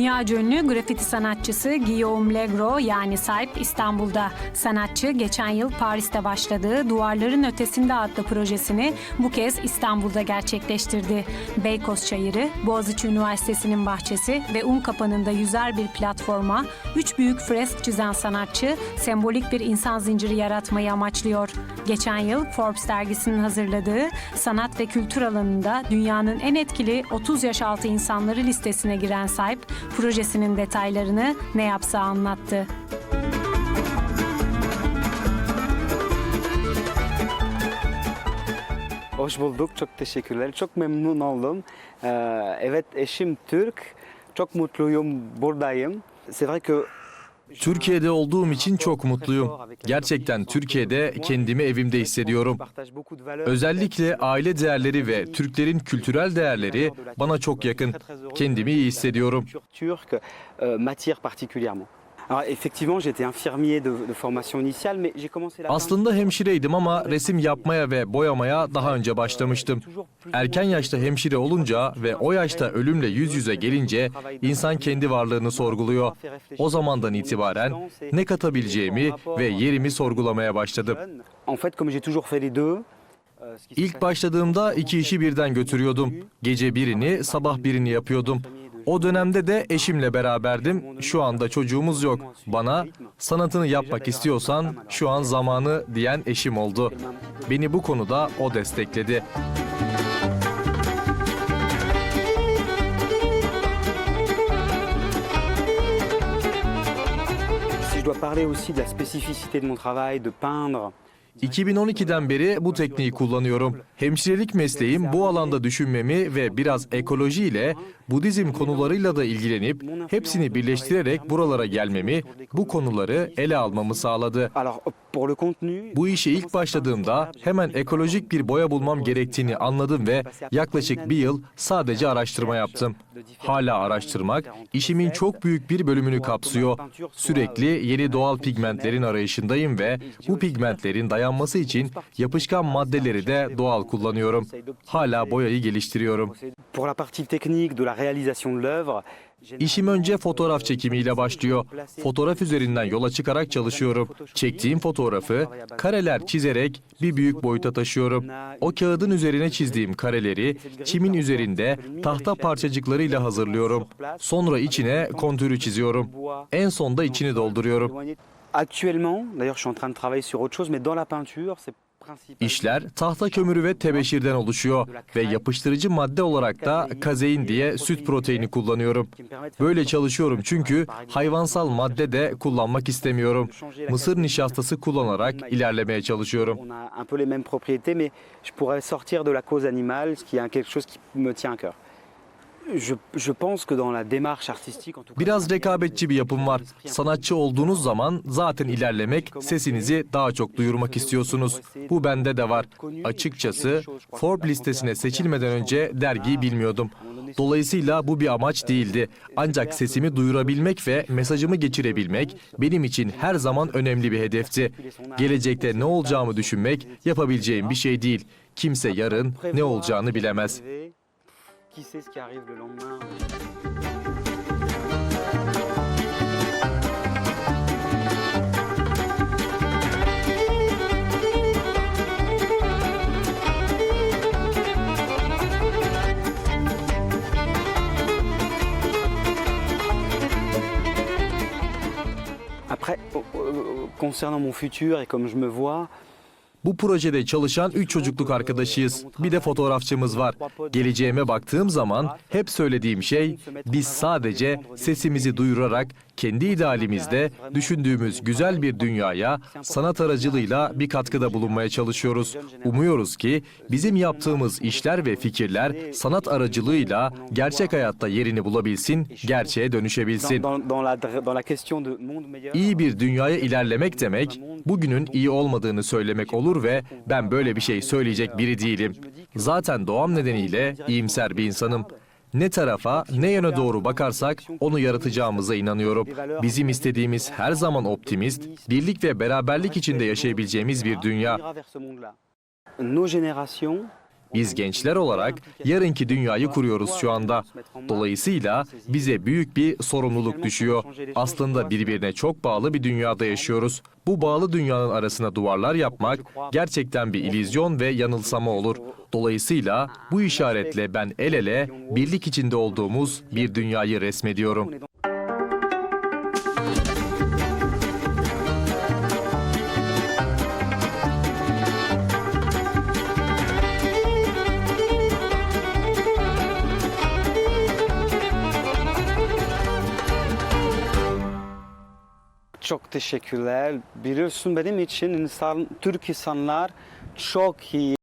Dünya ünlü grafiti sanatçısı Guillaume Legro yani Saip İstanbul'da. Sanatçı geçen yıl Paris'te başladığı Duvarların Ötesinde adlı projesini bu kez İstanbul'da gerçekleştirdi. Beykoz Çayırı, Boğaziçi Üniversitesi'nin bahçesi ve un kapanında yüzer bir platforma üç büyük fresk çizen sanatçı sembolik bir insan zinciri yaratmayı amaçlıyor. Geçen yıl Forbes dergisinin hazırladığı sanat ve kültür alanında dünyanın en etkili 30 yaş altı insanları listesine giren Saip, projesinin detaylarını ne yapsa anlattı. Hoş bulduk, çok teşekkürler. Çok memnun oldum. Ee, evet, eşim Türk. Çok mutluyum, buradayım. C'est vrai que Türkiye'de olduğum için çok mutluyum. Gerçekten Türkiye'de kendimi evimde hissediyorum. Özellikle aile değerleri ve Türklerin kültürel değerleri bana çok yakın. Kendimi iyi hissediyorum. Turc m'attire particulièrement. Alors effectivement, j'étais infirmier de, de formation initiale, mais j'ai commencé la Aslında hemşireydim ama resim yapmaya ve boyamaya daha önce başlamıştım. Erken yaşta hemşire olunca ve o yaşta ölümle yüz yüze gelince insan kendi varlığını sorguluyor. O zamandan itibaren ne katabileceğimi ve yerimi sorgulamaya başladım. En fait, comme j'ai toujours fait les deux, euh, İlk başladığımda iki işi birden götürüyordum. Gece birini, sabah birini yapıyordum. O dönemde de eşimle beraberdim. Şu anda çocuğumuz yok. Bana sanatını yapmak istiyorsan şu an zamanı diyen eşim oldu. Beni bu konuda o destekledi. Si je dois parler aussi de la spécificité de mon travail, de peindre, 2012'den beri bu tekniği kullanıyorum. Hemşirelik mesleğim bu alanda düşünmemi ve biraz ekoloji ile Budizm konularıyla da ilgilenip hepsini birleştirerek buralara gelmemi, bu konuları ele almamı sağladı. Bu işe ilk başladığımda hemen ekolojik bir boya bulmam gerektiğini anladım ve yaklaşık bir yıl sadece araştırma yaptım. Hala araştırmak işimin çok büyük bir bölümünü kapsıyor. Sürekli yeni doğal pigmentlerin arayışındayım ve bu pigmentlerin dayanması için yapışkan maddeleri de doğal kullanıyorum. Hala boyayı geliştiriyorum. pour la partie technique de la réalisation de l'œuvre, İşim önce fotoğraf çekimiyle başlıyor. Fotoğraf üzerinden yola çıkarak çalışıyorum. Çektiğim fotoğrafı kareler çizerek bir büyük boyuta taşıyorum. O kağıdın üzerine çizdiğim kareleri çimin üzerinde tahta parçacıklarıyla hazırlıyorum. Sonra içine kontürü çiziyorum. En sonda içini dolduruyorum. Actuellement, d'ailleurs je suis en train de travailler sur autre chose, mais dans la peinture, c'est. İşler tahta kömürü ve tebeşirden oluşuyor ve yapıştırıcı madde olarak da kazein diye süt proteini kullanıyorum. Böyle çalışıyorum çünkü hayvansal madde de kullanmak istemiyorum. Mısır nişastası kullanarak ilerlemeye çalışıyorum. On a un peu les mêmes propriétés, mais je pourrais sortir de la cause animale, ce qui est quelque chose qui me tient à cœur. Biraz rekabetçi bir yapım var. Sanatçı olduğunuz zaman zaten ilerlemek, sesinizi daha çok duyurmak istiyorsunuz. Bu bende de var. Açıkçası Forbes listesine seçilmeden önce dergiyi bilmiyordum. Dolayısıyla bu bir amaç değildi. Ancak sesimi duyurabilmek ve mesajımı geçirebilmek benim için her zaman önemli bir hedefti. Gelecekte ne olacağımı düşünmek yapabileceğim bir şey değil. Kimse yarın ne olacağını bilemez. Qui sait ce qui arrive le lendemain Après, concernant mon futur et comme je me vois, Bu projede çalışan üç çocukluk arkadaşıyız. Bir de fotoğrafçımız var. Geleceğime baktığım zaman hep söylediğim şey biz sadece sesimizi duyurarak kendi idealimizde düşündüğümüz güzel bir dünyaya sanat aracılığıyla bir katkıda bulunmaya çalışıyoruz. Umuyoruz ki bizim yaptığımız işler ve fikirler sanat aracılığıyla gerçek hayatta yerini bulabilsin, gerçeğe dönüşebilsin. İyi bir dünyaya ilerlemek demek, bugünün iyi olmadığını söylemek olur ve ben böyle bir şey söyleyecek biri değilim. Zaten doğam nedeniyle iyimser bir insanım. Ne tarafa, ne yöne doğru bakarsak onu yaratacağımıza inanıyorum. Bizim istediğimiz her zaman optimist, birlik ve beraberlik içinde yaşayabileceğimiz bir dünya. nos générations Biz gençler olarak yarınki dünyayı kuruyoruz şu anda. Dolayısıyla bize büyük bir sorumluluk düşüyor. Aslında birbirine çok bağlı bir dünyada yaşıyoruz. Bu bağlı dünyanın arasına duvarlar yapmak gerçekten bir illüzyon ve yanılsama olur. Dolayısıyla bu işaretle ben el ele birlik içinde olduğumuz bir dünyayı resmediyorum. Çok teşekkürler. Biliyorsun benim için insan, Türk insanlar çok iyi